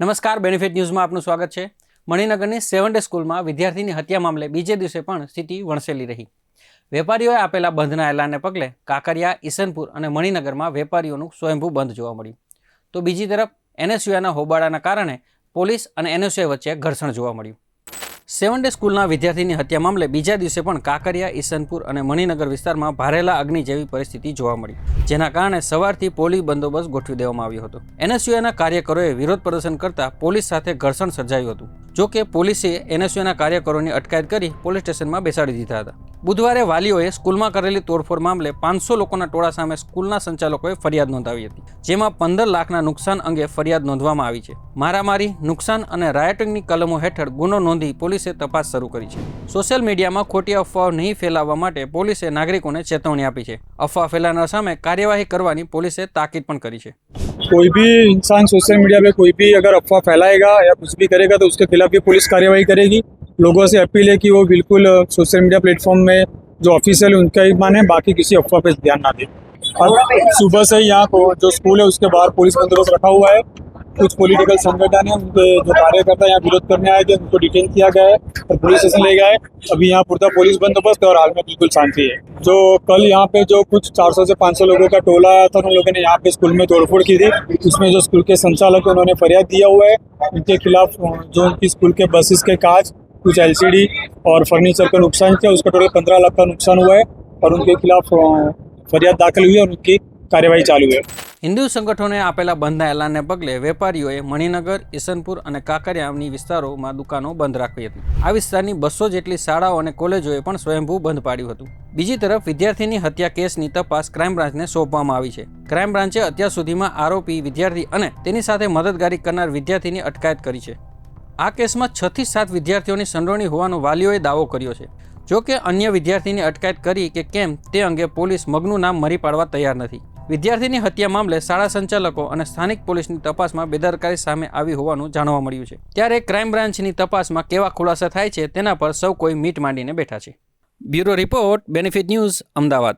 નમસ્કાર બેનિફિટ ન્યૂઝમાં આપનું સ્વાગત છે. મણિનગરની સેવન ડે સ્કૂલમાં વિદ્યાર્થીની હત્યા મામલે બીજે દિવસે પણ સ્થિતિ વણસેલી રહી. વેપારીઓએ આપેલા બંધના એલાનને પગલે કાંકરિયા, ઈસનપુર અને મણિનગરમાં વેપારીઓનું સ્વયંભૂ બંધ જોવા મળ્યું. તો બીજી તરફ એનએસયુઆના હોબાળાના કારણે પોલીસ અને એનએસયુઆઈ વચ્ચે ઘર્ષણ જોવા મળ્યું. સેવન ડે સ્કૂલના વિદ્યાર્થીની હત્યા મામલે બીજા દિવસે પણ કાંકરિયા, ઈસનપુર અને મણિનગર વિસ્તારમાં ભારેલા અગ્નિ જેવી પરિસ્થિતિ જોવા મળી, જેના કારણે સવારથી પોલીસ બંદોબસ્ત ગોઠવી દેવામાં આવ્યો હતો. એનએસયુના કાર્યકરોએ વિરોધ પ્રદર્શન કરતા પોલીસ સાથે ઘર્ષણ સર્જાયું હતું. જો કે પોલીસે એનએસયુના કાર્યકરોની અટકાયત કરી પોલીસ સ્ટેશનમાં બેસાડી દીધા હતા. બુધવારે વાલીઓએ સ્કૂલમાં કરેલી તોડફોડ મામલે પાંચસો લોકોના ટોળા સામે સ્કૂલના સંચાલકોએ ફરિયાદ નોંધાવી હતી જેમાં પંદર લાખના નુકસાન અંગે ફરિયાદ નોંધવામાં આવી છે મારામારી નુકસાન અને રાયટિંગની કલમો હેઠળ ગુનો નોંધી પોલીસે તપાસ શરૂ કરી છે સોશિયલ મીડિયામાં ખોટી અફવાઓ નહીં ફેલાવવા માટે પોલીસે નાગરિકોને ચેતવણી આપી છે અફવા ફેલાનાર સામે કાર્યવાહી કરવાની પોલીસે તાકીદ પણ કરી છે कोई भी इंसान सोशल मीडिया पे कोई भी अगर अफवाह फैलाएगा या कुछ भी करेगा तो उसके खिलाफ भी पुलिस कार्यवाही करेगी लोगों से अपील है कि वो बिल्कुल सोशल मीडिया प्लेटफॉर्म में जो ऑफिशियल उनका ही माने बाकी किसी अफवाह पे ध्यान ना दें। और सुबह से ही यहाँ को जो स्कूल है, उसके बाहर पुलिस बंदोबस्त रखा हुआ है। कुछ पॉलिटिकल संगठन है उनके जो कार्यकर्ता यहाँ विरोध करने आए थे, उनको डिटेन किया गया है और पुलिस स्टेशन ले है। अभी यहाँ पूरा पुलिस बंदोबस्त और हाल में बिल्कुल शांति है। जो कल यहाँ पे जो कुछ 400 से 500 लोगों का टोला आया था, उन लोगों ने यहाँ पे स्कूल में तोड़फोड़ की थी। उसमें जो स्कूल के संचालक है, उन्होंने फरियाद दिया हुआ है। उनके खिलाफ जो उनकी स्कूल के बसेस के कांच कुछ एलसीडी और फर्नीचर का नुकसान किया उसका टोटल पंद्रह लाख का नुकसान हुआ है और उनके खिलाफ अ, फरियाद दाखिल हुई है और उनकी कार्यवाही चालू है હિન્દુ સંગઠનોએ આપેલા બંધના એલાનને પગલે વેપારીઓએ મણિનગર ઈસનપુર અને કાંકરિયાની વિસ્તારોમાં દુકાનો બંધ રાખી હતી આ વિસ્તારની બસો જેટલી શાળાઓ અને કોલેજોએ પણ સ્વયંભૂ બંધ પાડ્યું હતું બીજી તરફ વિદ્યાર્થીની હત્યા કેસની તપાસ ક્રાઇમ બ્રાન્ચને સોંપવામાં આવી છે ક્રાઇમ બ્રાન્ચે અત્યાર સુધીમાં આરોપી વિદ્યાર્થી અને તેની સાથે મદદગારી કરનાર વિદ્યાર્થીની અટકાયત કરી છે આ કેસમાં છ થી સાત વિદ્યાર્થીઓની સંડોવણી હોવાનો વાલીઓએ દાવો કર્યો છે. જો કે અન્ય વિદ્યાર્થીની અટકાયત કરી કે કેમ તે અંગે પોલીસ મગનું નામ મરી પાડવા તૈયાર નથી. વિદ્યાર્થીની હત્યા મામલે શાળા સંચાલકો અને સ્થાનિક પોલીસની તપાસમાં બેદરકારી સામે આવી હોવાનું જાણવા મળ્યું છે. ત્યારે ક્રાઇમ બ્રાન્ચની તપાસમાં કેવા ખુલાસા થાય છે તેના પર સૌ કોઈ મીટ માંડીને બેઠા છે. Bureau report, Benefit News, Ahmedabad.